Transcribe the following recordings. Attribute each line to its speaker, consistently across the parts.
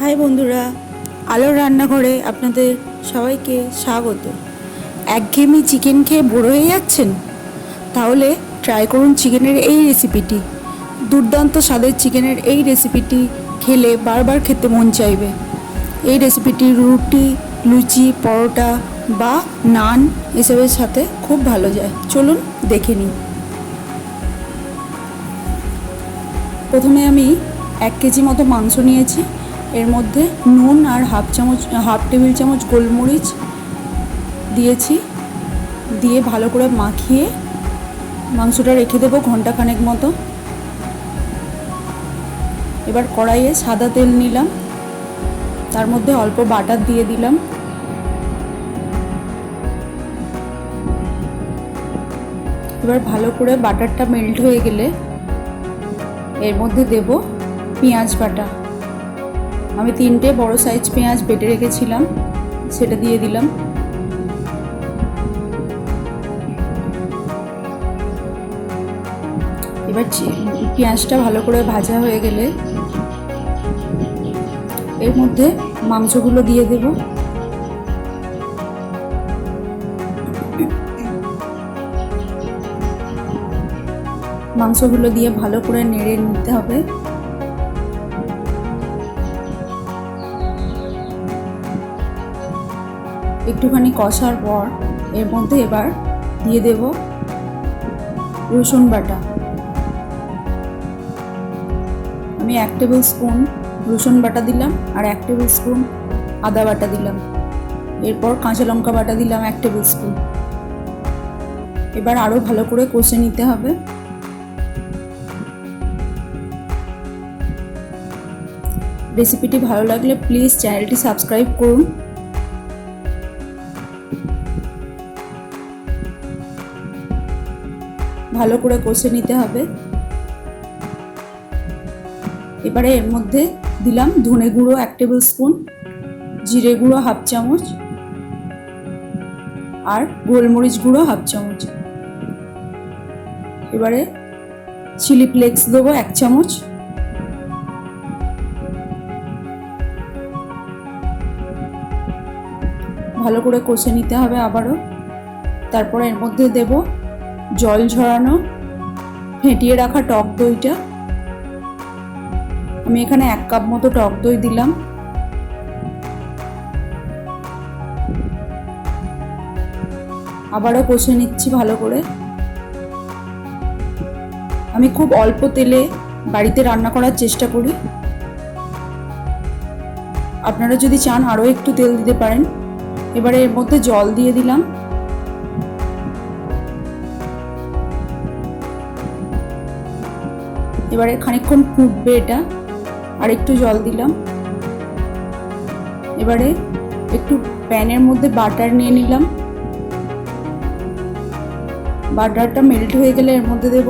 Speaker 1: High বন্ধুরা, আলোর রান্নাঘরে আপনাদের সবাইকে স্বাগত। একঘেয়েমি চিকেন খেয়ে বড় হয়ে যাচ্ছেন? তাহলে ট্রাই করুন চিকেনের এই রেসিপিটি দুর্দান্ত স্বাদের চিকেনের এই রেসিপিটি খেলে বারবার খেতে মন চাইবে। এই রেসিপিটি রুটি, লুচি, পরোটা বা নান এসবের সাথে খুব ভালো যায়। চলুন দেখে নিই। প্রথমে আমি এক কেজি মতো মাংস নিয়েছি। এর মধ্যে নুন আর হাফ চামচ, হাফ টেবিল চামচ গোলমরিচ দিয়েছি। দিয়ে ভালো করে মাখিয়ে মাংসটা রেখে দেবো ঘন্টাখানেক মতো। এবার কড়াইয়ে সাদা তেল নিলাম। তার মধ্যে অল্প বাটার দিয়ে দিলাম। এবার ভালো করে বাটারটা মেল্ট হয়ে গেলে এর মধ্যে দেব পেঁয়াজ বাটা। আমি তিনটে বড় সাইজ পেঁয়াজ বেটে রেখেছিলাম, সেটা দিয়ে দিলাম। এবার পেঁয়াজটা ভালো করে ভাজা হয়ে গেলে এর মধ্যে মাংসগুলো দিয়ে দেব। মাংসগুলো দিয়ে ভালো করে নেড়ে নিতে হবে। একটুখানি কষার পর এর মধ্যে এবার দিয়ে দেব রসুন বাটা। আমি এক টেবিল স্পুন রসুন বাটা দিলাম আর এক টেবিল স্পুন আদা বাটা দিলাম। এরপর কাঁচা লঙ্কা বাটা দিলাম এক টেবিল স্পুন। এবার আরও ভালো করে কষে নিতে হবে। রেসিপিটি ভালো লাগলে প্লিজ চ্যানেলটি সাবস্ক্রাইব করুন। ভালো করে কষে নিতে হবে। এবারে এর মধ্যে দিলাম ধনে গুঁড়ো এক টেবিল স্পুন, জিরে গুঁড়ো হাফ চামচ আর গোলমরিচ গুঁড়ো হাফ চামচ। এবারে চিলি ফ্লেক্স দেবো এক চামচ। ভালো করে কষে নিতে হবে আবারও। তারপর এর মধ্যে দেব জল ঝরানো, ফেটিয়ে রাখা টক দইটা। আমি এখানে এক কাপ মতো টক দই দিলাম। আবারও কষে নিচ্ছি ভালো করে। আমি খুব অল্প তেলে বাড়িতে রান্না করার চেষ্টা করি। আপনারা যদি চান আরও একটু তেল দিতে পারেন। এবারে এর মধ্যে জল দিয়ে দিলাম। এবারে খানিকক্ষণ ফুটবে এটা। আর একটু জল দিলাম। এবারে একটু প্যানের মধ্যে বাটার নিয়ে নিলাম। বাটারটা মেল্ট হয়ে গেলে এর মধ্যে দেব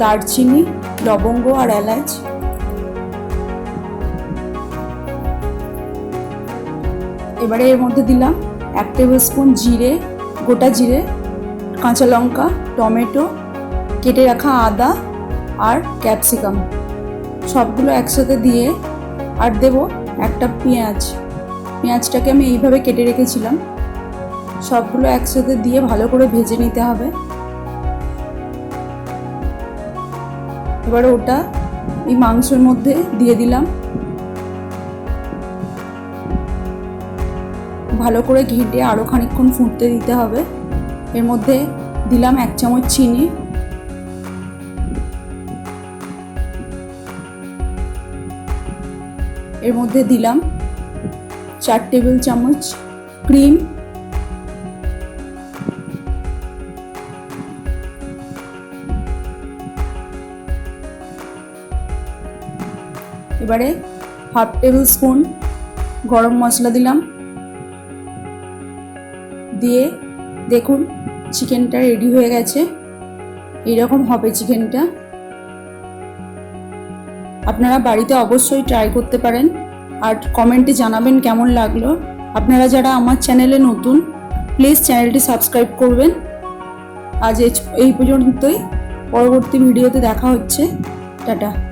Speaker 1: দারচিনি, লবঙ্গ আর এলাচ। এবারে এর মধ্যে দিলাম এক টেবিল স্পুন জিরে, গোটা জিরে, কাঁচা লঙ্কা, টমেটো, কেটে রাখা আদা আর ক্যাপসিকাম। সবগুলো একসাথে দিয়ে আর দেব একটা পেঁয়াজ। পেঁয়াজটাকে আমি এইভাবে কেটে রেখেছিলাম। সবগুলো একসাথে দিয়ে ভালো করে ভেজে নিতে হবে। এবার ওটা এই মাংসের মধ্যে দিয়ে দিলাম। ভালো করে ঘেঁটে আরও খানিকক্ষণ ফুটতে দিতে হবে। এর মধ্যে দিলাম এক চামচ চিনি। এর মধ্যে দিলাম চার টেবিল চামচ ক্রিম। এবারে হাফ টেবিল স্পুন গরম মশলা দিলাম। দিয়ে দেখুন, চিকেনটা রেডি হয়ে গেছে। এরকম হবে চিকেনটা। আপনারা বাড়িতে অবশ্যই ট্রাই করতে পারেন। আর কমেন্টে জানাবেন কেমন লাগল। আপনারা যারা আমার চ্যানেলে নতুন প্লিজ চ্যানেলটি সাবস্ক্রাইব করবেন। আজ এই পর্যন্তই। পরবর্তী ভিডিওতে দেখা হচ্ছে। টাটা।